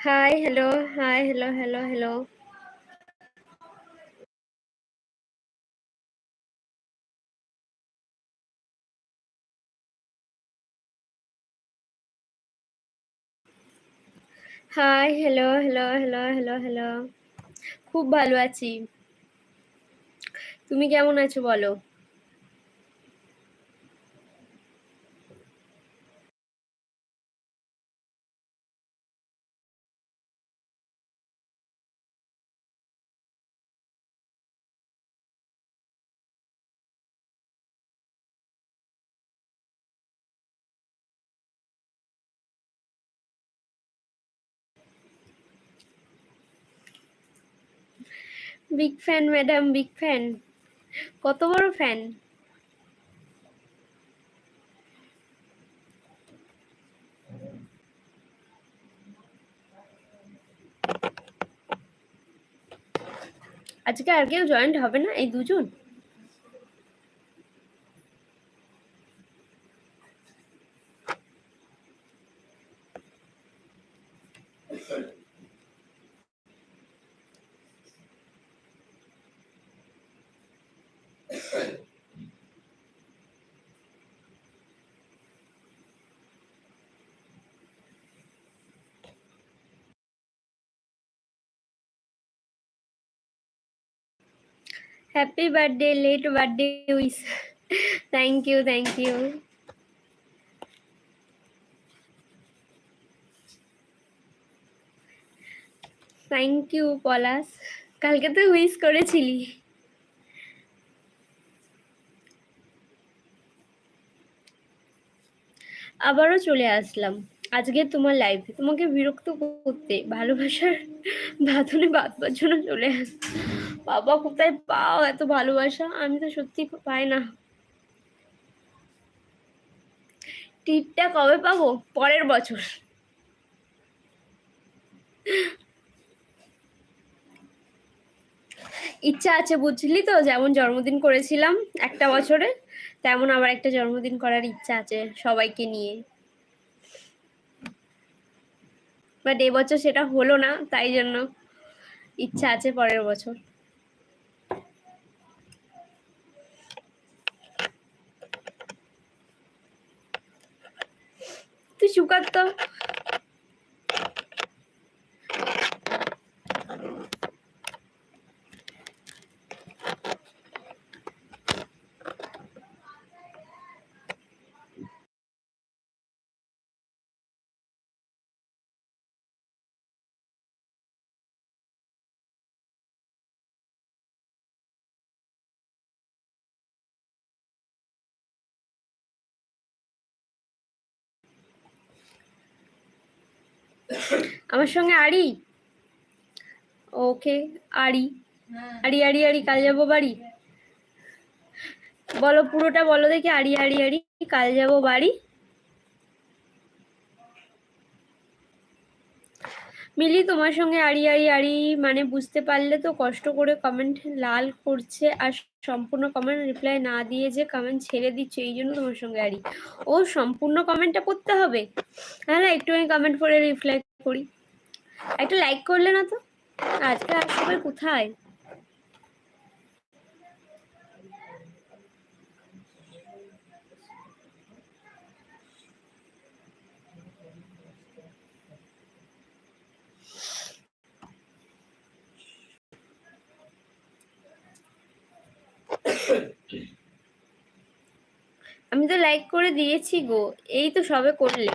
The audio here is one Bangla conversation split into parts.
Hi hello hi hello hello hello hi hello hello hello hello hello খুব ভালো আছি। তুমি কেমন আছো বলো? Big fan madam big fan কত বড় ফ্যান আজকে আর কেউ জয়েন্ট হবে না, এই দুজন? Happy birthday late birthday wish thank you thank you thank you Palash কালকে তো উইস করেছিলি। আবারও চলে আসলাম। আজকে তোমার লাইফে তোমাকে বিরক্ত করতে, ভালোবাসার বাঁধনে বাঁধবার জন্য চলে আস। বাবা, কোথায় পাও এত ভালোবাসা? আমি তো সত্যি পাই না। টিপটা কবে পাবো? পরের বছর। ইচ্ছা আছে বুঝলি তো, যেমন জন্মদিন করেছিলাম একটা বছরে, তেমন আবার একটা জন্মদিন করার ইচ্ছা আছে সবাইকে নিয়ে। বাট এবছর সেটা হলো না তাই জন্য ইচ্ছা আছে পরের বছর। তুই চুকার আমার সঙ্গে আড়ি ওকে আড়ি আড়ি আড়ি আড়ি কাল যাব বাড়ি? বলো পুরোটা বলো দেখি আড়ি আড়ি আড়ি কাল যাব বাড়ি? মিলি, তোমার সঙ্গে আড়ি আড়ি আড়ি মানে বুঝতে পারলে তো কষ্ট করে কমেন্ট লাল করছে, আর সম্পূর্ণ কমেন্ট রিপ্লাই না দিয়ে যে কমেন্ট ছেড়ে দিচ্ছে, এই জন্য তোমার সঙ্গে আরি ও সম্পূর্ণ কমেন্টটা করতে হবে? হ্যাঁ না, একটু আমি কমেন্ট করে রিপ্লাই করি। একটা লাইক করলে না তো? আজকে আর সবাই কোথায়? আমি তো লাইক করে দিয়েছি গো এই তো সবে করলে।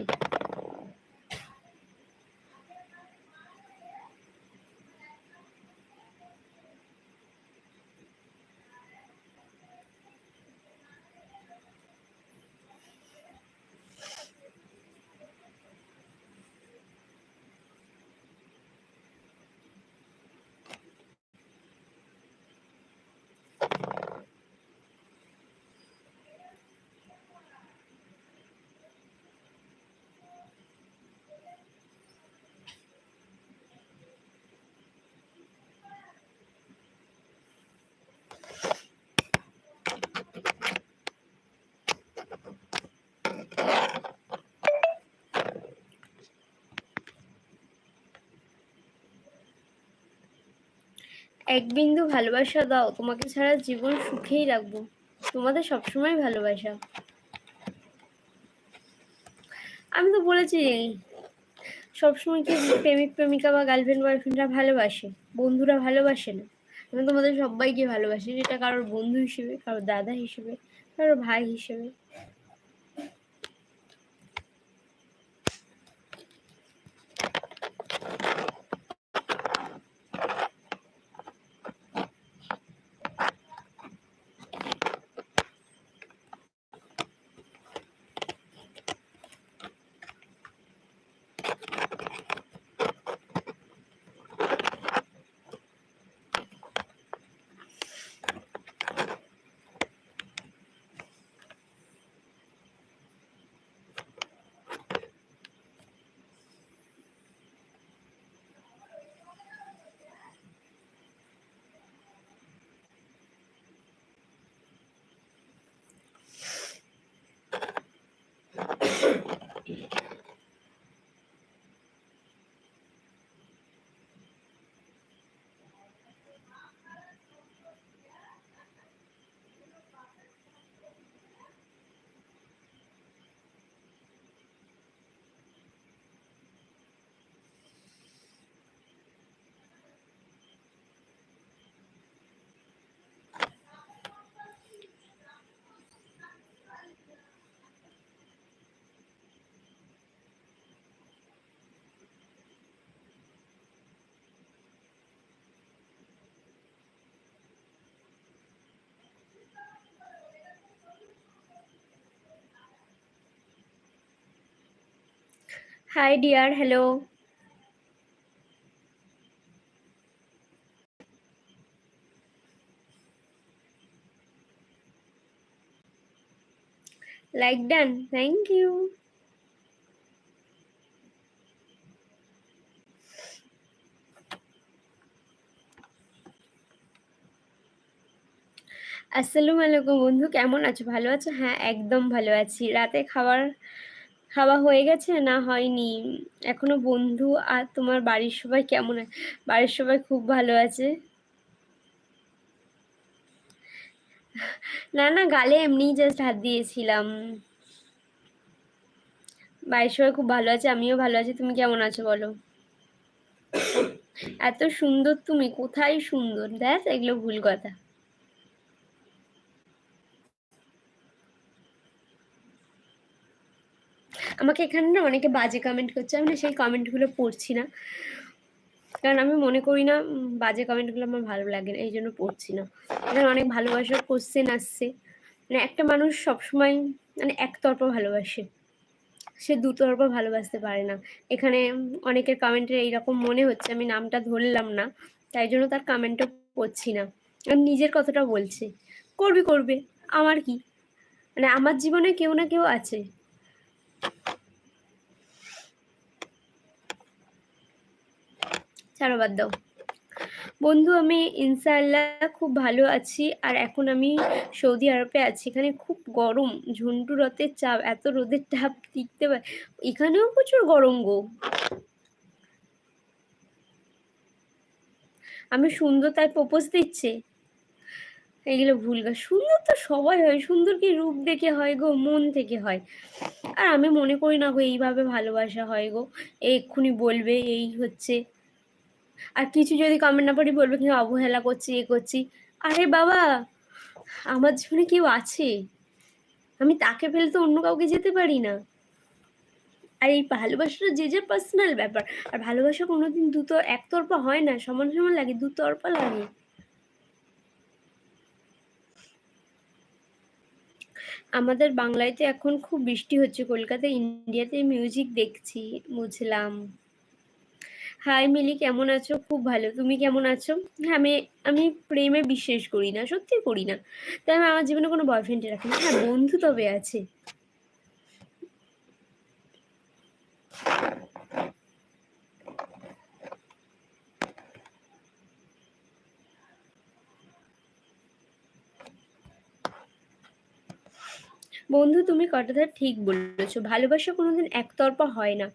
এক বিন্দু ভালোবাসা দাও। তোমাকে ছাড়া জীবন সুখেই রাখব। তোমাদের সবসময় ভালোবাসা। আমি তো বলেছি, সবসময় কি প্রেমিক, প্রেমিকা বা গার্লফ্রেন্ড বয়ফ্রেন্ডরা ভালোবাসে। বন্ধুরা ভালোবাসে না। আমি তোমাদের সবাইকে ভালোবাসি, যেটা কারোর বন্ধু হিসেবে, কারোর দাদা হিসেবে, কারোর ভাই হিসেবে। Hi dear, hello. Like done. Thank you. আসসালামু আলাইকুম বন্ধু কেমন আছো ভালো আছো হ্যাঁ একদম ভালো আছি রাতে খাবার খাওয়া হয়ে গেছে? না, হয়নি। এখনও বন্ধু। আর তোমার বাড়ির সবাই কেমন? বাড়ির সবাই খুব ভালো আছে? না না, গালে এমনিই জাস্ট হাত দিয়েছিলাম। বাড়ির সবাই খুব ভালো আছে, আমিও ভালো আছি। তুমি কেমন আছো বলো? এত সুন্দর তুমি, কোথায় সুন্দর? দেখ, এগুলো ভুল কথা। আমাকে এখানে না অনেকে বাজে কমেন্ট করছে, আমি না সেই কমেন্টগুলো পড়ছি না। কারণ আমি মনে করি না বাজে কমেন্টগুলো আমার ভালো লাগে না এই জন্য পড়ছি না। এখানে অনেক ভালোবাসার কোশ্চেন আসছে। মানে একটা মানুষ সবসময় মানে একতরফা ভালোবাসে। সে দুতরফা ভালোবাসতে পারে না। এখানে অনেকের কমেন্টের এইরকম মনে হচ্ছে, আমি নামটা ধরলাম না, তাই জন্য তার কমেন্টও পড়ছি না। নিজের কথাটা বলছে। করবি, করবে, আমার কি? মানে আমার জীবনে কেউ না কেউ আছে। ছাড়ো, বাদ দাও। বন্ধু, আমি ইনশাআল্লাহ খুব ভালো আছি, আর এখন আমি সৌদি আরবে আছি। এখানে খুব গরম, ঝুন্টু রথের চাপ, এত রোদের চাপ টিকতে পারে এখানেও প্রচুর গরম গো। আমি সুন্দর তাই প্রপোজ দিচ্ছে। এগুলো ভুল গা সুন্দর তো সবাই হয়, সুন্দর কি রূপ দেখে হয় গো, মন থেকে হয়। আর আমি মনে করি না গো এইভাবে ভালোবাসা হয় গো, এক্ষুনি বলবে এই হচ্ছে। আর কিছু যদি কমেন্ট না পড়ি বলবে কিন্তু অবহেলা করছি, এ করছি। আরে বাবা, আমার জীবনে কেউ আছে? আমি তাকে ফেলে তো অন্য কাউকে যেতে পারি না। আর এই ভালোবাসাটা যে যে পার্সোনাল ব্যাপার। আর ভালোবাসা কোনোদিন দুটো একতরফা হয় না, সমান সমান লাগে, দুতরফা লাগে। আমাদের বাংলায় তো এখন খুব বৃষ্টি হচ্ছে কলকাতা ইন্ডিয়াতে মিউজিক দেখছি, বুঝলাম। হাই মিলি, কেমন আছো? খুব ভালো, তুমি কেমন আছো? হ্যাঁ আমি আমি প্রেমে বিশ্বাস করি না, সত্যি করি না। তাই আমি আমার জীবনে কোনো বয়ফ্রেন্ডে রাখি না। হ্যাঁ বন্ধু তবে আছে। বন্ধু, তুমি কটাধার ঠিক বলেছ। ভালোবাসা কোনোদিন একতরফা হয় না।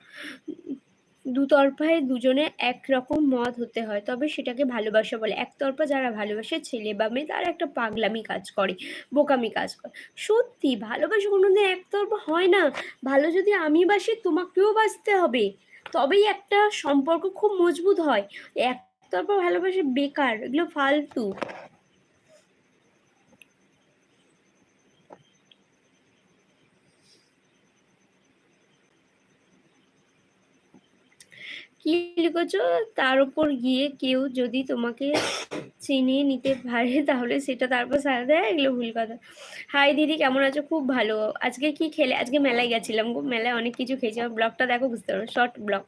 দুতরফায় দুজনে একরকম মত হতে হয়, তবে সেটাকে ভালোবাসা বলে। একতরফা যারা ভালোবাসে, ছেলে বা মেয়ে, তারা একটা পাগলামি কাজ করে, বোকামি কাজ করে। সত্যি, ভালোবাসা কোনোদিন একতরফা হয় না। ভালো যদি আমি বাসি, তোমাকেও বাসতে হবে। তবেই একটা সম্পর্ক খুব মজবুত হয়। একতরফা ভালোবাসা বেকার, এগুলো ফালতু। কি লিখেছ? তার উপর গিয়ে কেউ যদি তোমাকে চিনিয়ে নিতে পারে, তাহলে সেটা তারপর সারা দেয়, এগুলো ভুল কথা। হাই দিদি, কেমন আছো? খুব ভালো। আজকে কি খেলে? আজকে মেলায় গেছিলাম গো। মেলায় অনেক কিছু খেয়েছি। আমার ব্লগটা দেখো, বুঝতে পারো। শর্ট ব্লগ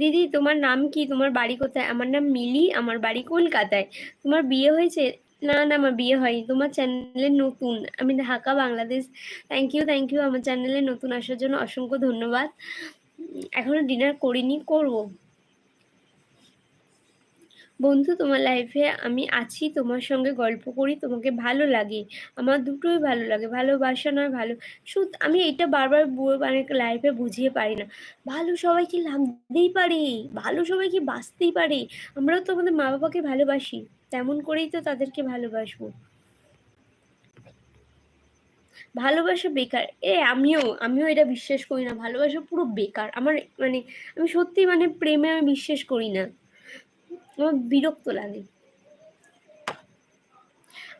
দিদি, তোমার নাম কি? তোমার বাড়ি কোথায়? আমার নাম মিলি। আমার বাড়ি কলকাতায়। তোমার বিয়ে হয়েছে? না না আমার বিয়ে হয়নি। তোমার চ্যানেলে নতুন। আমি Dhaka, Bangladesh. Thank you thank you আমার চ্যানেলে নতুন আসার জন্য অসংখ্য ধন্যবাদ। এখনও ডিনার করিনি, করব। বন্ধু, তোমার লাইফে আমি আছি, তোমার সঙ্গে গল্প করি, তোমাকে ভালো লাগে, আমার দুটোই ভালো লাগে, ভালোবাসা নয়, ভালো। শুধু আমি এটা বারবার মানে লাইফে বুঝিয়ে পারি না। ভালো সবাই কি লাগতেই পারে? ভালো সবাই কি বাঁচতেই পারে? আমরাও তো আমাদের মা বাবাকে ভালোবাসি, তেমন করেই তো তাদেরকে ভালোবাসবো। ভালোবাসা বেকার। এ, আমিও আমিও এটা বিশ্বাস করি না, ভালোবাসা পুরো বেকার। আমার মানে আমি সত্যি মানে প্রেমে আমি বিশ্বাস করি না। আমার বিরক্ত লাগে।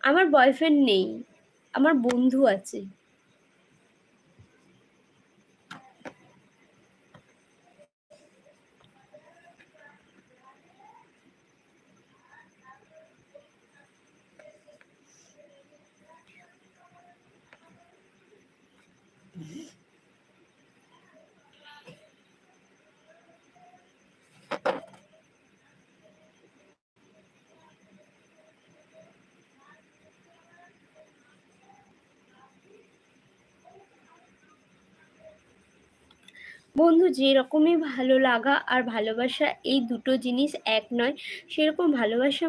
আমার বয়ফ্রেন্ড নেই আমার বন্ধু আছে। বন্ধু, যেরকমই ভালো লাগা আর ভালোবাসা এই দুটো জিনিস এক নয়, সেরকম ভালোবাসা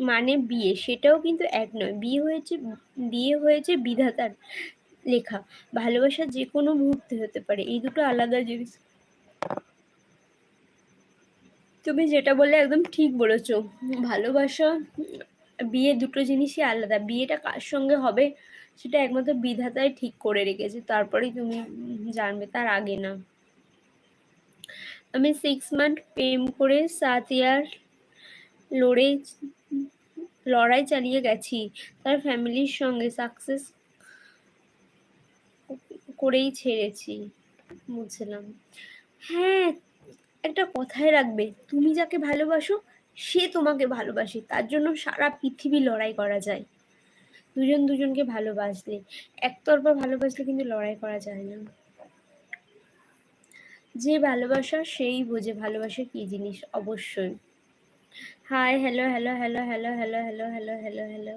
মানে বিয়ে, সেটাও কিন্তু এক নয়। বিয়ে হয়েছে বিয়ে হয়েছে বিধাতার লেখা। ভালোবাসা যে কোনো মুহূর্তে হতে পারে, এই দুটো আলাদা জিনিস। তুমি যেটা বললে একদম ঠিক বলেছ। ভালোবাসা, বিয়ে দুটো জিনিসই আলাদা। বিয়েটা কার সঙ্গে হবে, সেটা একমাত্র বিধাতাই ঠিক করে রেখেছে। তারপরেই তুমি জানবে, তার আগে না। আমি সিক্স মান্থ প্রেম করে সাত ইয়ার লড়ে, লড়াই চালিয়ে গেছি। তার ফ্যামিলির সঙ্গে সাকসেস করেই ছেড়েছি, বুঝলাম। হ্যাঁ একটা কথায় রাখবে, তুমি যাকে ভালোবাসো, সে তোমাকে ভালোবাসে, তার জন্য সারা পৃথিবী লড়াই করা যায়। দুজন দুজনকে ভালোবাসলে, একতরফা ভালোবাসলে কিন্তু লড়াই করা যায় না। যে ভালোবাসা, সেই বোঝে ভালোবাসা কি জিনিস? অবশ্যই। Hi hello hello hello hello hello hello hello hello hello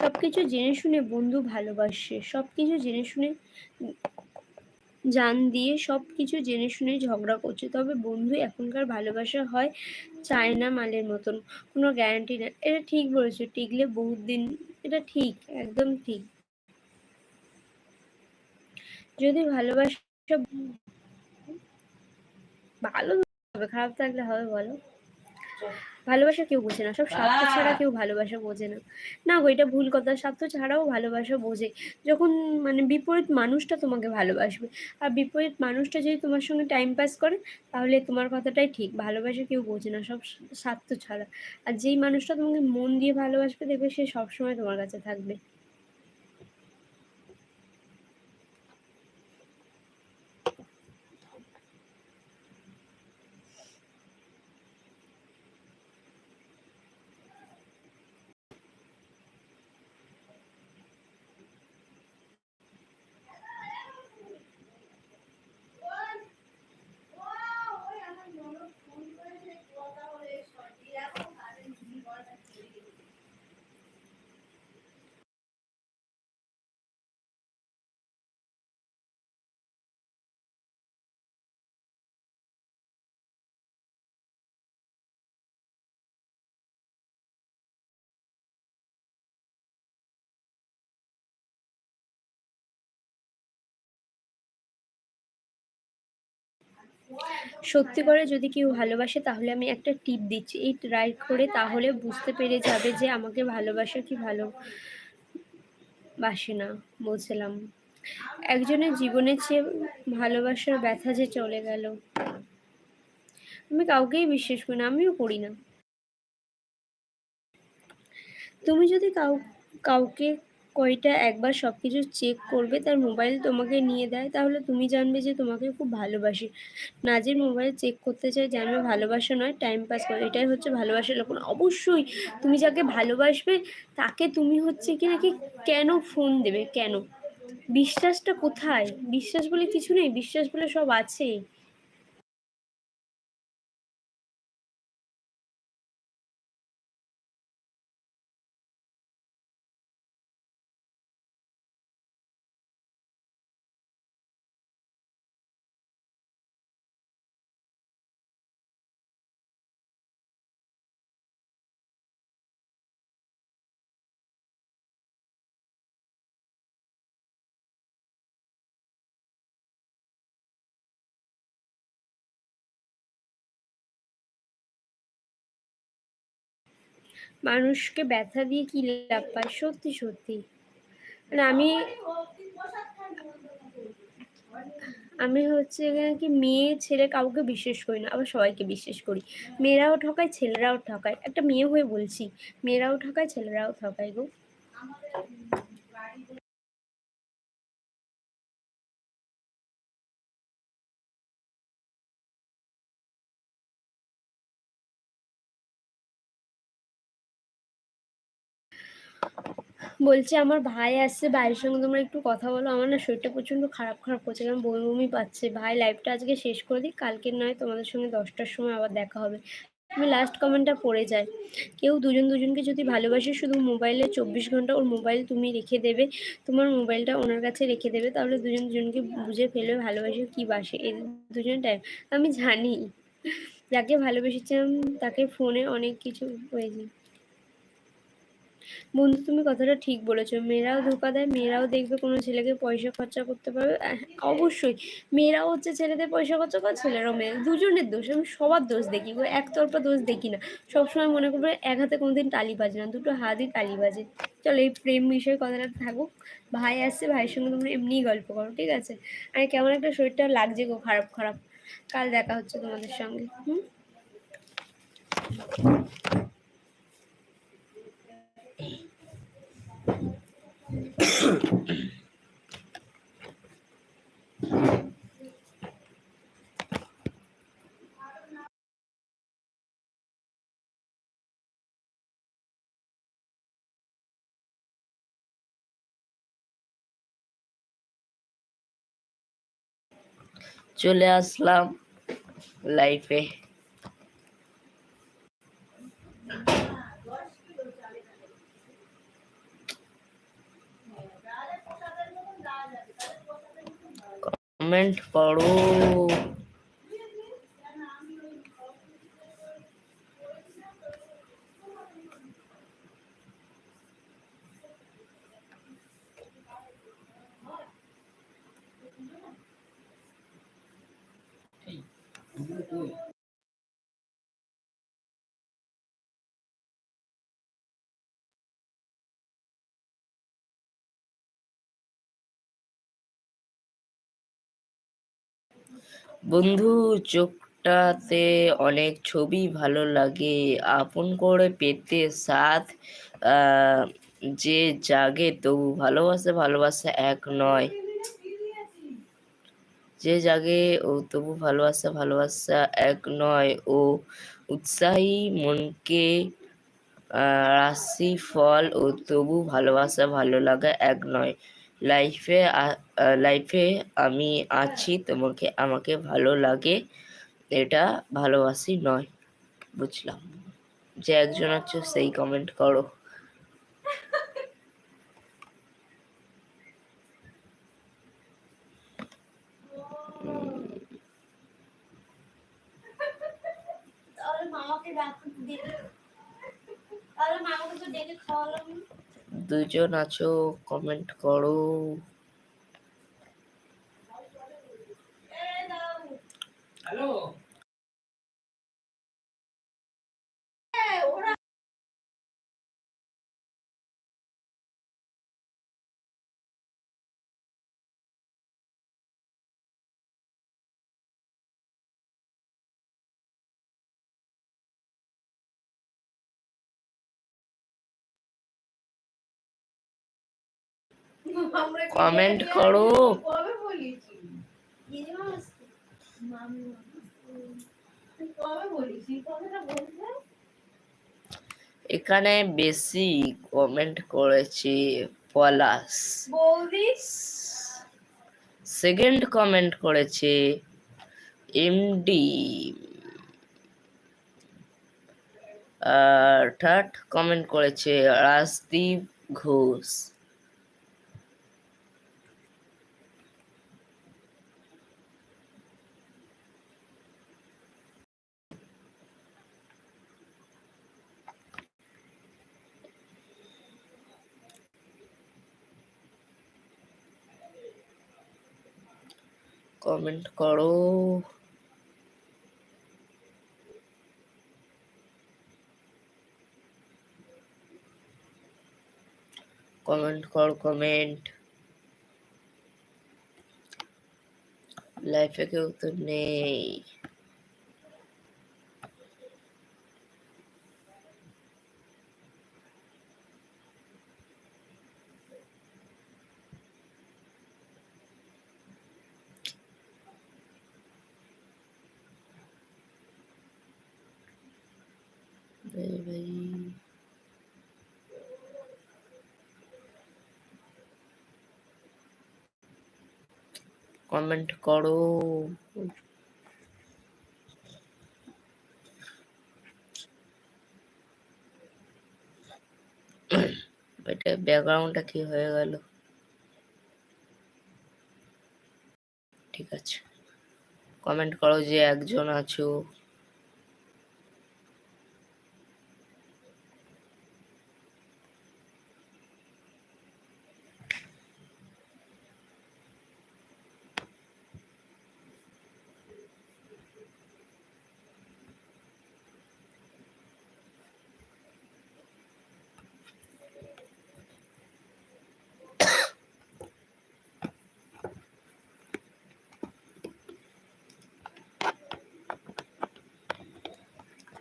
সব কিছু জেনে শুনে বন্ধু ভালোবাসে সব কিছু জেনে শুনে জান দিয়ে সব কিছু জেনে শুনে ঝগড়া করছে। তবে বন্ধু এখনকার ভালোবাসা হয় চায়না মালের মতন, কোনো গ্যারান্টি না। এটা ঠিক বলেছ, টিকলে বহুত দিন, এটা ঠিক, একদম ঠিক। যদি ভালোবাসা ভালো খারাপ থাকলে হবে বলো। ভালোবাসা কেউ বোঝে না। সব স্বার্থ ছাড়া কেউ ভালোবাসা বোঝে না। না গো এটা ভুল কথা। স্বার্থ ছাড়াও ভালোবাসা বোঝে। যখন মানে বিপরীত মানুষটা তোমাকে ভালোবাসবে। আর বিপরীত মানুষটা যদি তোমার সঙ্গে টাইম পাস করে তাহলে তোমার কথাটাই ঠিক। ভালোবাসা কেউ বোঝে না সব স্বার্থ ছাড়া। আর যেই মানুষটা তোমাকে মন দিয়ে ভালোবাসবে দেখবে সে সবসময় তোমার কাছে থাকবে। সত্যি করে যদি কেউ ভালোবাসে, তাহলে আমি একটা টিপ দিচ্ছি। এই ট্রাই করে তাহলে বুঝতে পেরে যাবে যে আমাকে ভালোবাসে কি ভালো বাসে না বুঝলাম একজনের জীবনের চেয়ে ভালোবাসার ব্যথা যে চলে গেল, আমি কাউকেই বিশ্বাস করি না, আমিও করি না। তুমি যদি কাউ, কাউকে কয়টা একবার সব কিছু চেক করবে, তার মোবাইল তোমাকে নিয়ে দেয়, তাহলে তুমি জানবে যে তোমাকে খুব ভালোবাসে। নাজের মোবাইল চেক করতে চাই জানবে ভালোবাসা নয় টাইম পাস করে। এটাই হচ্ছে ভালোবাসার লক্ষণ। অবশ্যই তুমি যাকে ভালোবাসবে, তাকে তুমি হচ্ছে কি নাকি কেন ফোন দেবে? কেন? বিশ্বাসটা কোথায়? বিশ্বাস বলে কিছু নেই, বিশ্বাস বলে সব আছে মানুষকে ব্যথা দিয়ে কি লাভ পায়? সত্যি সত্যি। মানে আমি আমি হচ্ছে কি মেয়ে, ছেলে কাউকে বিশ্বাস করি না, আবার সবাইকে বিশ্বাস করি। মেয়েরাও ঠকায়, ছেলেরাও ঠকায়। একটা মেয়ে হয়ে বলছি, মেয়েরাও ঠকায়, ছেলেরাও ঠকায় গো। বলছে আমার ভাই আসছে, ভাইয়ের সঙ্গে তোমরা একটু কথা বলো। আমার না শরীরটা প্রচণ্ড খারাপ খারাপ করছে, কারণ বমি বমি পাচ্ছে। ভাই লাইভটা আজকে শেষ করে দিই, কালকের নয়, তোমাদের সঙ্গে দশটার সময় আবার দেখা হবে। আমি লাস্ট কমেন্টটা পড়ে যায় কেউ দুজন দুজনকে যদি ভালোবাসে, শুধু মোবাইলে চব্বিশ ঘণ্টা ওর মোবাইল তুমি রেখে দেবে, তোমার মোবাইলটা ওনার কাছে রেখে দেবে, তাহলে দুজন দুজনকে বুঝে ফেলবে ভালোবাসে কী বাসে এই দুজন টাইম আমি জানি। যাকে ভালোবেসেছিলাম, তাকে ফোনে অনেক কিছু হয়েছে। বন্ধু, তুমি কথাটা ঠিক বলেছ। মেয়েরাও ধোকা দেয়, মেয়েরাও দেখবে কোনো ছেলেকে পয়সা খরচা করতে পারবে। অবশ্যই। মেয়েরাও হচ্ছে ছেলেদের পয়সা খরচা করে ছেলেরাও মেয়ে দুজনের দোষ, আমি সবার দোষ দেখি একতরফা দোষ দেখি না। সবসময় মনে করবে এক হাতে কোনোদিন তালি বাজে না, দুটো হাতই তালি বাজে। চলো, এই প্রেম বিষয়ে কথাটা থাকুক। ভাই আসছে, ভাইয়ের সঙ্গে তোমরা এমনিই গল্প করো, ঠিক আছে? আর, কেমন একটা শরীরটা লাগছে গো, খারাপ খারাপ। কাল দেখা হচ্ছে তোমাদের সঙ্গে, হুম? চলে আসলাম লাইফে কমেন্ট পড়ো বন্ধু, চোখটাতে অনেক ছবি ভালো লাগে। আপন করে পেতে সাথ যে জাগে তবু ভালোবাসা ভালোবাসা এক নয়। যে জাগে ও তবু ভালোবাসা ভালোবাসা এক নয়। ও উৎসাহী মনকে রাশি ফল ও তবু ভালোবাসা ভালো লাগা এক নয়। লাইফে লাইফে আমি আছি, তোমাকে, আমাকে ভালো লাগে, এটা ভালোবাসি নয়, বুঝলাম। যে একজন আছো, সেই কমেন্ট করো। আছো কমেন্ট করো হ্যালো কমেন্ট করো কবে বলিস আছো কমেন্ট করো। এই কথাটা করো এখানে বেশি কমেন্ট করেছে পলাশ। সেকেন্ড কমেন্ট করেছে এমডি আর থার্ড কমেন্ট করেছে রাজদীপ ঘোষ। কমেন্ট করো। কমেন্ট করো কমেন্ট লাইফে কেউ তো নেই ভাই ভাই কমেন্ট করো। এটা ব্যাকগ্রাউন্ডটা কি হয়ে গেল? ঠিক আছে। কমেন্ট করো যে একজন আছো।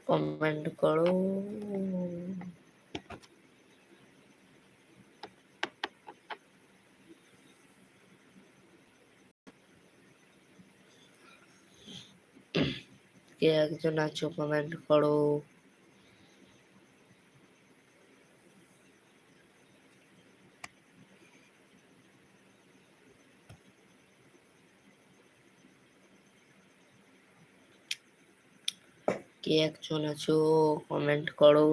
কমেন্ট করো। কে একজন আছো কমেন্ট করো। কে একজন আছো কমেন্ট করো।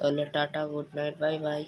তাহলে tata good night bye bye